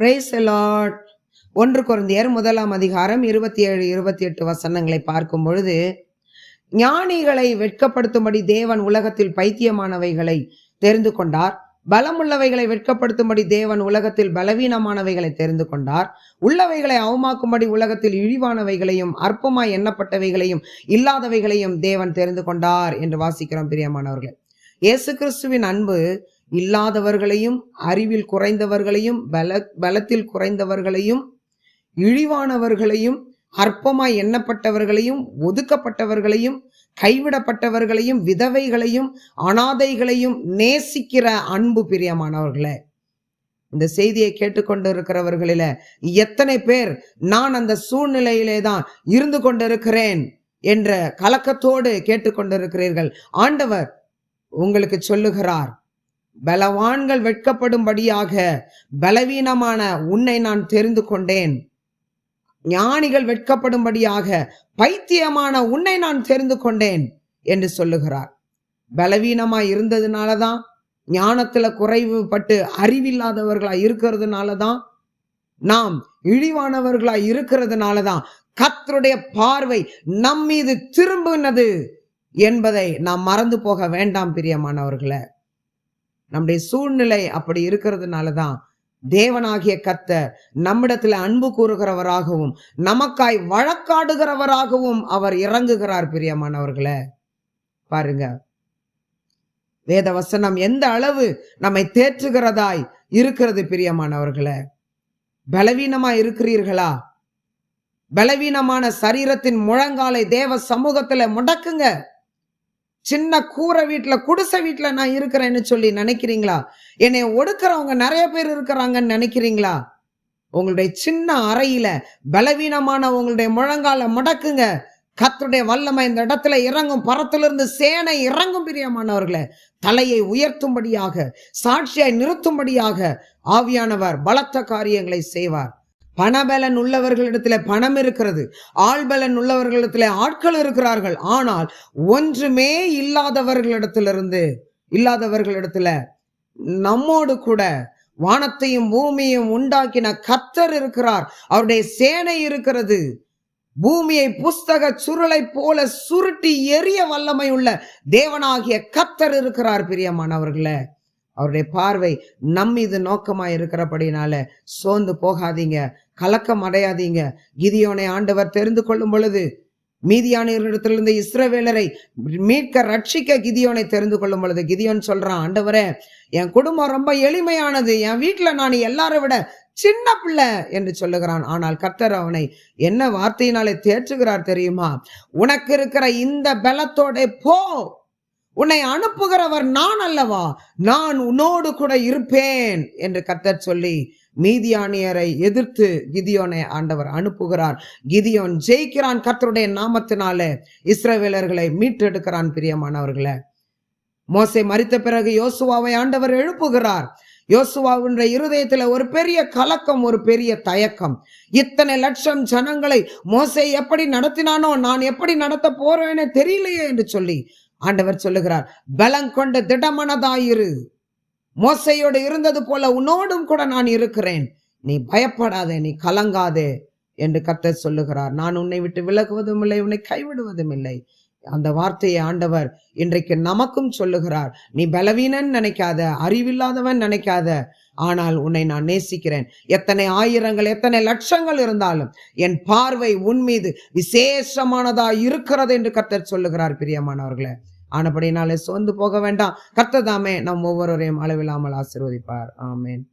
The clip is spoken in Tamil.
பிரைஸ் லார்ட் ஒன்று குழந்தையர் முதலாம் அதிகாரம் இருபத்தி ஏழு இருபத்தி எட்டு வசனங்களை பார்க்கும் பொழுது ஞானிகளை வெட்கப்படுத்தும்படி தேவன் உலகத்தில் பைத்தியமானவைகளை தெரிந்து கொண்டார். பலமுள்ளவைகளை வெட்கப்படுத்தும்படி தேவன் உலகத்தில் பலவீனமானவைகளை தெரிந்து கொண்டார். உள்ளவைகளை அவமாக்கும்படி உலகத்தில் இழிவானவைகளையும் அற்பமாய் எண்ணப்பட்டவைகளையும் இல்லாதவைகளையும் தேவன் தெரிந்து கொண்டார் என்று வாசிக்கிறோம் பிரியமானவர்களே. இயேசு கிறிஸ்துவின் அன்பு இல்லாதவர்களையும் அறிவில் குறைந்தவர்களையும் பல பலத்தில் குறைந்தவர்களையும் இழிவானவர்களையும் அற்பமாய் எண்ணப்பட்டவர்களையும் ஒதுக்கப்பட்டவர்களையும் கைவிடப்பட்டவர்களையும் விதவைகளையும் அனாதைகளையும் நேசிக்கிற அன்பு பிரியமானவர்களே இந்த செய்தியை கேட்டுக்கொண்டு இருக்கிறவர்களில எத்தனை பேர் நான் அந்த சூழ்நிலையிலே தான் இருந்து கொண்டிருக்கிறேன் என்ற கலக்கத்தோடு கேட்டுக்கொண்டிருக்கிறீர்கள். ஆண்டவர் உங்களுக்கு சொல்லுகிறார் பலவான்கள் வெட்கப்படும்படியாக பலவீனமான உன்னை நான் தெரிந்து கொண்டேன். ஞானிகள் வெட்கப்படும்படியாக பைத்தியமான உன்னை நான் தெரிந்து கொண்டேன் என்று சொல்லுகிறார். பலவீனமா இருந்ததுனால தான் ஞானத்துல குறைவுபட்டு அறிவில்லாதவர்களா இருக்கிறதுனால தான் நாம் இழிவானவர்களா இருக்கிறதுனால தான் கத்தருடைய பார்வை நம் மீது திரும்பினது என்பதை நாம் மறந்து போக வேண்டாம் பிரியமானவர்களை. நம்முடைய சூழ்நிலை அப்படி இருக்கிறதுனால தான் தேவனாகிய கத்தர் நம்மிடத்துல அன்பு கூறுகிறவராகவும் நமக்காய் வழக்காடுகிறவராகவும் அவர் இறங்குகிறார் பிரியமானவர்களே. பாருங்க. வேத வசனம் எந்த அளவு நம்மை தேற்றுகிறதாய் இருக்கிறது பிரியமானவர்களே. பலவீனமா இருக்கிறீர்களா? பலவீனமான சரீரத்தின் முழங்காலை தேவ சமூகத்துல முடக்குங்க. சின்ன கூரை வீட்டில் குடிசை வீட்டில் நான் இருக்கிறேன்னு சொல்லி நினைக்கிறீங்களா? என்னை ஒடுக்கிறவங்க நிறைய பேர் இருக்கிறாங்கன்னு நினைக்கிறீங்களா? உங்களுடைய சின்ன அறையில பலவீனமான உங்களுடைய முழங்கால முடக்குங்க. கத்துடைய வல்லமை இந்த இடத்துல இறங்கும். பரத்திலிருந்து சேனை இறங்கும் பிரியமானவர்களே. தலையை உயர்த்தும்படியாக சாட்சியை நிறுத்தும்படியாக ஆவியானவர் பலத்த காரியங்களை செய்வார். பணபலன் உள்ளவர்களிடத்தில் பணம் இருக்கிறது ஆள்பலன் உள்ளவர்களிடத்தில் ஆட்கள் இருக்கிறார்கள். ஆனால் ஒன்றுமே இல்லாதவர்களிடத்திலிருந்து இல்லாதவர்களிடத்துல நம்மோடு கூட வானத்தையும் பூமியையும் உண்டாக்கின கத்தர் இருக்கிறார். அவருடைய சேனை இருக்கிறது. பூமியை புஸ்தக சுருளை போல சுருட்டி எரிய வல்லமை உள்ள தேவனாகிய கத்தர் இருக்கிறார் பிரியமானவர்களே. அவருடைய பார்வை நம் இது நோக்கமாக இருக்கிறபடினால சோர்ந்து போகாதீங்க. கலக்கம் அடையாதீங்க. கிதியோனை ஆண்டவர் தெரிந்து கொள்ளும் பொழுது மீதியானியர்களிடத்திலிருந்து இஸ்ரவேலரை மீட்க ரட்சிக்க கிதியோனை தெரிந்து கொள்ளும் பொழுது கிதியோன் சொல்றான் ஆண்டவரே என் குடும்பம் ரொம்ப எளிமையானது. என் வீட்டில் நான் எல்லாரை விட சின்ன பிள்ளை என்று சொல்லுகிறான். ஆனால் கர்த்தர் அவனை என்ன வார்த்தையினாலே தேற்றுகிறார் தெரியுமா? உனக்கு இருக்கிற இந்த பலத்தோட போ. உன்னை அனுப்புகிறவர் நான் அல்லவா? நான் உன்னோடு கூட இருப்பேன் என்று கத்தர் சொல்லி மீதியானியரை எதிர்த்து கிதியோனை ஆண்டவர் அனுப்புகிறார். கிதியோன் ஜெயிக்கிறான் கர்த்தருடைய நாமத்தினால. இஸ்ரவேலர்களை மீட்டெடுக்கிறான் பிரியமானவர்களை. மோசை மறித்த பிறகு யோசுவாவை ஆண்டவர் எழுப்புகிறார். யோசுவாவுன்ற இருதயத்துல ஒரு பெரிய கலக்கம் ஒரு பெரிய தயக்கம். இத்தனை லட்சம் ஜனங்களை மோசை எப்படி நடத்தினானோ நான் எப்படி நடத்த போறேன்னு தெரியலையே என்று சொல்லி ஆண்டவர் சொல்லுகிறார் பலம் கொண்ட திடமனதாயிரு. மோசையோடு இருந்தது போல உன்னோடும் கூட நான் இருக்கிறேன். நீ பயப்படாதே நீ கலங்காதே என்று கர்த்தர் சொல்லுகிறார். நான் உன்னை விட்டு விலகுவதும் இல்லை உன்னை கைவிடுவதும் இல்லை. அந்த வார்த்தையை ஆண்டவர் இன்றைக்கு நமக்கும் சொல்லுகிறார். நீ பலவீனன் நினைக்காத அறிவில்லாதவன் நினைக்காத ஆனால் உன்னை நான் நேசிக்கிறேன். எத்தனை ஆயிரங்கள் எத்தனை லட்சங்கள் இருந்தாலும் என் பார்வை உன் மீது விசேஷமானதா இருக்கிறது என்று கர்த்தர் சொல்லுகிறார் பிரியமானவர்களே. ஆனபடினாலே சோர்ந்து போக வேண்டாம். கர்த்ததாமே நம் ஒவ்வொருவரையும் அளவில்லாமல் ஆசிர்வதிப்பார். ஆமேன்.